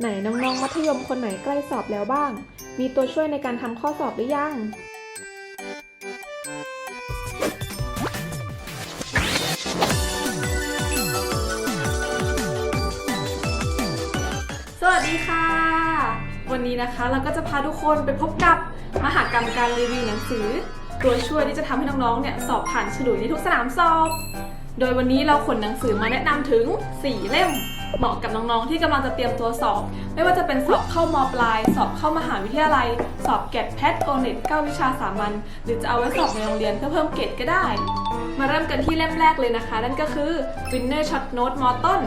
ไหนน้องๆ มัธยมคนไหนใกล้สอบแล้วบ้าง มีตัวช่วยในการทำข้อสอบหรือยัง สวัสดีค่ะ วันนี้นะคะเราก็จะพาทุกคนไปพบกับมหากรรมการรีวิวหนังสือ ตัวช่วยที่จะทำให้น้องๆ เนี่ยสอบผ่านฉลุยในทุกสนามสอบ โดยวันนี้เราขนหนังสือมาแนะนำถึง 4 เล่ม เหมาะกับน้องๆที่กำลังจะเตรียมตัวสอบ ไม่ว่าจะเป็นสอบเข้ามปลาย สอบเข้ามหาวิทยาลัย สอบแกดแพทโอเน็ต9วิชาสามัญหรือจะเอาไว้สอบในโรงเรียนเพื่อเพิ่มเกรดก็ได้ มาเริ่มกันที่เล่มแรกเลยนะคะ นั่นก็คือ Winner Shot Note มอต้น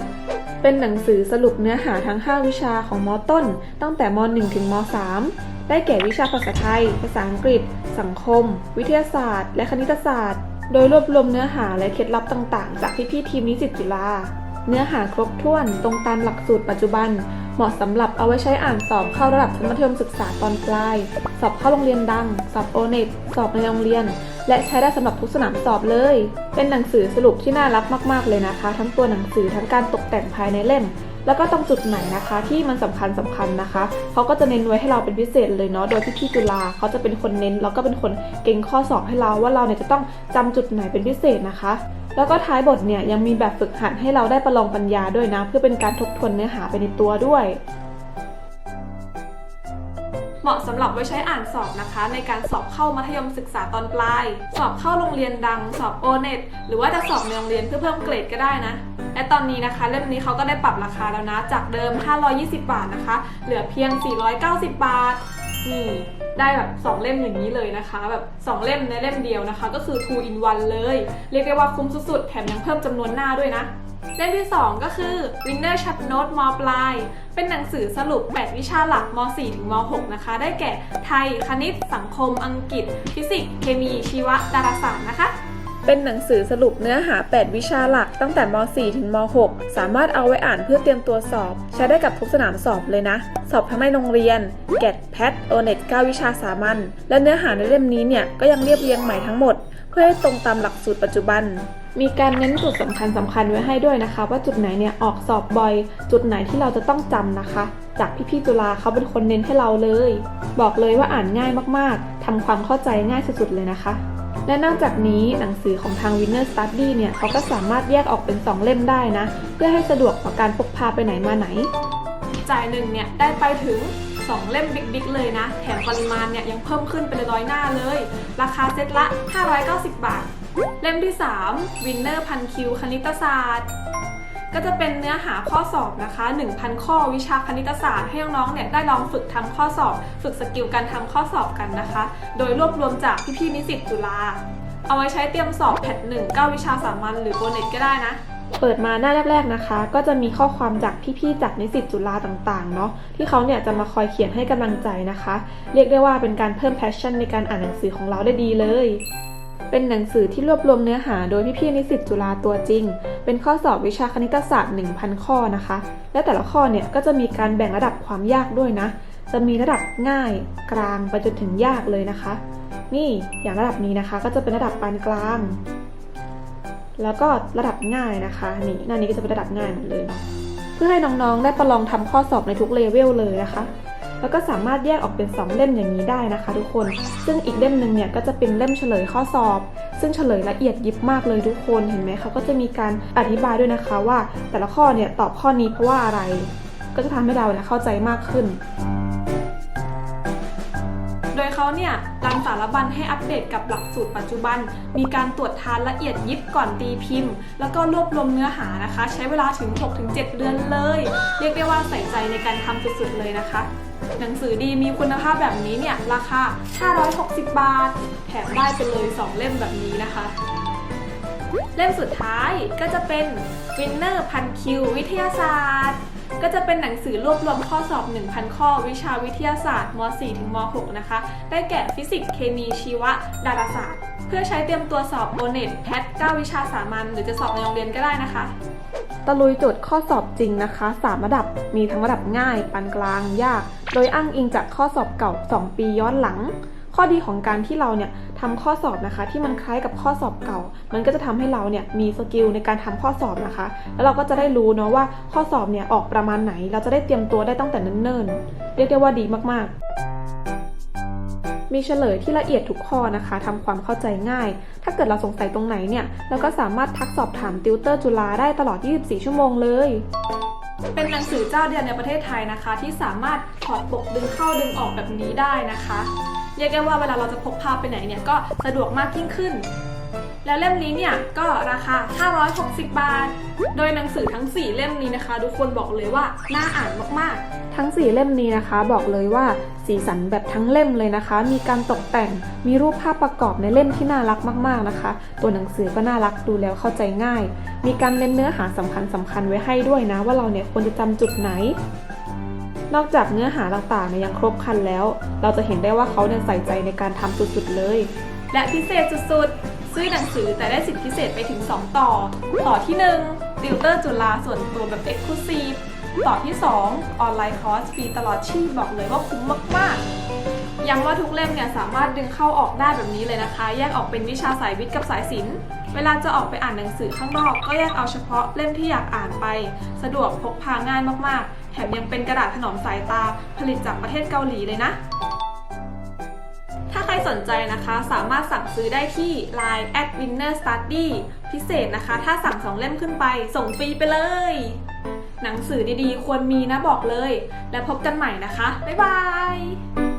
เป็นหนังสือสรุปเนื้อหาทั้ง 5 วิชาของมต้น ตั้งแต่ม 1 ถึงม 3 ได้แก่วิชาภาษาไทย ภาษาอังกฤษ สังคม วิทยาศาสตร์ และคณิตศาสตร์ โดยรวบรวมเนื้อหาและเคล็ดลับต่าง ๆ จากพี่ๆทีมนิสิตจุฬา เนื้อหาครบถ้วนตรงตามหลักสูตรปัจจุบัน เหมาะสำหรับเอาไว้ใช้อ่านสอบเข้าระดับชั้นมัธยมศึกษาตอนปลาย สอบเข้าโรงเรียนดัง สอบโอเน็ตสอบในโรงเรียน และใช้ได้สำหรับทุกสนามสอบเลย เป็นหนังสือสรุปที่น่ารักมากๆเลยนะคะ ทั้งตัวหนังสือทั้งการตกแต่งภายในเล่มแล้วก็ตรงจุดไหนนะคะที่มันสำคัญสำคัญนะคะเขาก็จะเน้นไว้ให้เราเป็นพิเศษเลยเนาะโดยที่พี่จุฬาเขาจะเป็นคนเน้นแล้วก็เป็นคนเก่งข้อสอบให้เราว่าเราเนี่ยจะต้องจำจุดไหนเป็นพิเศษนะคะ แล้วก็ท้ายบทเนี่ยยังมีแบบฝึกหัดให้เราได้ประลองปัญญาด้วยนะ เพื่อเป็นการทบทวนเนื้อหาไปในตัวด้วย เหมาะสำหรับไว้ใช้อ่านสอบนะคะ ในการสอบเข้ามัธยมศึกษาตอนปลาย สอบเข้าโรงเรียนดัง สอบโอเน็ตหรือว่าจะสอบในโรงเรียนเพื่อเพิ่มเกรดก็ได้นะและตอนนี้นะคะเล่มนี้เขาก็ได้ปรับราคาแล้วนะ จากเดิม 520 บาทนะคะ เหลือเพียง 490 บาท นี่ได้แบบ 2 เล่มอย่างนี้เลยนะคะ แบบ 2 เล่มในเล่มเดียวนะคะ ก็คือ two in one เลย เรียกได้ว่าคุ้มสุดๆ แถมยังเพิ่มจำนวนหน้าด้วยนะ เล่มที่ 2 ก็คือ Winner Sharp Note มปลาย เป็นหนังสือสรุป 8 วิชาหลักม 4 ถึงม 6 นะคะ ได้แก่ไทย คณิต สังคม อังกฤษ ฟิสิกส์ เคมี ชีวะ ดาราศาสตร์นะคะ เป็นหนังสือสรุปเนื้อหา 8 วิชาหลักตั้งแต่ม 4 ถึงม 6 สามารถเอาไว้อ่านเพื่อเตรียมตัวสอบ ใช้ได้กับทุกสนามสอบเลยนะ สอบทั้งในโรงเรียนแกดแพทโอเน็ต9วิชาสามัญ และเนื้อหาในเล่มนี้เนี่ยก็ยังเรียบเรียงใหม่ทั้งหมด เพื่อให้ตรงตามหลักสูตรปัจจุบันมีการเน้นจุดสำคัญสำคัญไว้ให้ด้วยนะคะ ว่าจุดไหนเนี่ยออกสอบบ่อย จุดไหนที่เราจะต้องจำนะคะ จากพี่ๆจุฬาเขาเป็นคนเน้นให้เราเลย บอกเลยว่าอ่านง่ายมากๆทำความเข้าใจง่ายสุดๆเลยนะคะ และนอกจากนี้หนังสือของทาง Winner Study เนี่ยเขาก็สามารถแยกออกเป็น 2 เล่มได้นะ เพื่อให้สะดวกต่อการพกพาไปไหนมาไหน จ่ายหนึ่งเนี่ยได้ไปถึง 2 เล่มบิ๊กๆเลยนะ แถมปริมาณเนี่ยยังเพิ่มขึ้นเป็นร้อยหน้าเลย ราคาเซ็ตละ 590 บาท เล่มที่ 3 Winner พันคิวคณิตศาสตร์ ก็จะเป็นเนื้อหาข้อสอบนะคะ 1,000 ข้อวิชาคณิตศาสตร์ให้น้องๆเนี่ยได้ลองฝึกทำข้อสอบ ฝึกสกิลการทำข้อสอบกันนะคะ โดยรวบรวมจากพี่ๆนิสิตจุฬาเอาไว้ใช้เตรียมสอบแพทหนึ่ง9วิชาสามัญหรือโบเน็ตก็ได้นะเปิดมาหน้าแรกๆนะคะ ก็จะมีข้อความจากพี่ๆจากนิสิตจุฬาต่างๆเนาะที่เขาเนี่ยจะมาคอยเขียนให้กำลังใจนะคะ เรียกได้ว่าเป็นการเพิ่มแพชชั่นในการอ่านหนังสือของเราได้ดีเลย เป็นหนังสือที่รวบรวมเนื้อหาโดยพี่ๆนิสิตจุฬาตัวจริง เป็นข้อสอบวิชาคณิตศาสตร์ 1,000 ข้อนะคะ และแต่ละข้อเนี่ยก็จะมีการแบ่งระดับความยากด้วยนะ จะมีระดับง่ายกลางไปจนถึงยากเลยนะคะ นี่อย่างระดับนี้นะคะ ก็จะเป็นระดับปานกลาง แล้วก็ระดับง่ายนะคะนี่หน้านี้ก็จะเป็นระดับง่ายหมดเลยเนาะเพื่อให้น้องๆได้ประลองทำข้อสอบในทุกเลเวลเลยนะคะ แล้วก็สามารถแยกออกเป็น 2 เล่มอย่างนี้ได้นะคะ ทุกคน ซึ่งอีกเล่มหนึ่งเนี่ยก็จะเป็นเล่มเฉลยข้อสอบ ซึ่งเฉลยละเอียดยิบมากเลยทุกคนเห็นไหมเขาก็จะมีการอธิบายด้วยนะคะว่า แต่ละข้อเนี่ยตอบข้อนี้เพราะว่าอะไร ก็จะทำให้เราเนี่ยเข้าใจมากขึ้นโดยเขาเนี่ยรังสารบัญให้อัปเดตกับหลักสูตรปัจจุบัน มีการตรวจทานละเอียดยิบก่อนตีพิมพ์ แล้วก็รวบรวมเนื้อหานะคะ ใช้เวลาถึง 6-7 เดือนเลย เรียกได้ว่าใส่ใจในการทำสุดๆเลยนะคะ หนังสือดีมีคุณภาพแบบนี้เนี่ยราคา 560 บาท แถมได้ไปเลย 2 เล่มแบบนี้นะคะ เล่มสุดท้ายก็จะเป็น Winner พันคิววิทยาศาสตร์ ก็จะเป็นหนังสือรวบรวมข้อสอบ 1,000 ข้อวิชาวิทยาศาสตร์ม .4 ถึงม .6 นะคะ ได้แก่ฟิสิกส์เคมีชีวะดาราศาสตร์ เพื่อใช้เตรียมตัวสอบโอเน็ตแพท9วิชาสามัญหรือจะสอบในโรงเรียนก็ได้นะคะ ตะลุยโจทย์ข้อสอบจริงนะคะ 3 ระดับมีทั้งระดับง่าย ปานกลาง ยาก โดยอ้างอิงจากข้อสอบเก่า 2 ปีย้อนหลัง ข้อดีของการที่เราเนี่ยทำข้อสอบนะคะ ที่มันคล้ายกับข้อสอบเก่า มันก็จะทำให้เราเนี่ยมีสกิลในการทำข้อสอบนะคะ แล้วเราก็จะได้รู้เนาะว่าข้อสอบเนี่ยออกประมาณไหน เราจะได้เตรียมตัวได้ตั้งแต่เนิ่นๆ เรียกได้ว่าดีมากๆ มีเฉลยที่ละเอียดทุกข้อนะคะทำความเข้าใจง่าย ถ้าเกิดเราสงสัยตรงไหนเนี่ยเราก็สามารถทักสอบถามติวเตอร์จุฬาได้ตลอด 24 ชั่วโมงเลย เป็นหนังสือเจ้าเดียวในประเทศไทยนะคะ ที่สามารถถอดปกดึงเข้าดึงออกแบบนี้ได้นะคะเรียกได้ว่าเวลาเราจะพกพาไปไหนเนี่ยก็สะดวกมากยิ่งขึ้น แล้วเล่มนี้เนี่ยก็ราคา 560 บาท โดยหนังสือทั้ง 4 เล่มนี้นะคะ ทุกคนบอกเลยว่าน่าอ่านมากๆ ทั้ง 4 เล่มนี้นะคะ บอกเลยว่าสีสันแบบทั้งเล่มเลยนะคะ มีการตกแต่ง มีรูปภาพประกอบในเล่มที่น่ารักมาก ๆนะคะ ตัวหนังสือก็น่ารักดูแล้วเข้าใจง่าย มีการเน้นเนื้อหาสำคัญสำคัญๆไว้ให้ด้วยนะ ว่าเราเนี่ยควรจะจำจุดไหน นอกจากเนื้อหาต่างๆเนี่ยยังครบครันแล้ว เราจะเห็นได้ว่าเขาเนี่ยใส่ใจในการทำสุดๆเลย และพิเศษสุดๆ ซื้อหนังสือแต่ได้สิทธิพิเศษไปถึง 2 ต่อ ต่อที่1ติวเตอร์จุฬาส่วนตัวแบบ Exclusive ต่อที่ 2 ออนไลน์คอร์สฟรีตลอดชีพบอกเลยว่าคุ้มมาก ๆ ย้ำว่าทุกเล่มเนี่ยสามารถดึงเข้าออกได้แบบนี้เลยนะคะ แยกออกเป็นวิชาสายวิทย์กับสายศิลป์เวลาจะออกไปอ่านหนังสือข้างนอก ก็แยกเอาเฉพาะเล่มที่อยากอ่านไป สะดวกพกพาง่ายมาก ๆ แถมยังเป็นกระดาษถนอมสายตาผลิตจากประเทศเกาหลีเลยนะ สนใจนะคะสามารถสั่งซื้อได้ที่ Line at winner study พิเศษนะคะ ถ้าสั่ง2เล่มขึ้นไป ส่งฟรีไปเลย หนังสือดีๆ ควรมีนะบอกเลย แล้วพบกันใหม่นะคะ บ๊ายบาย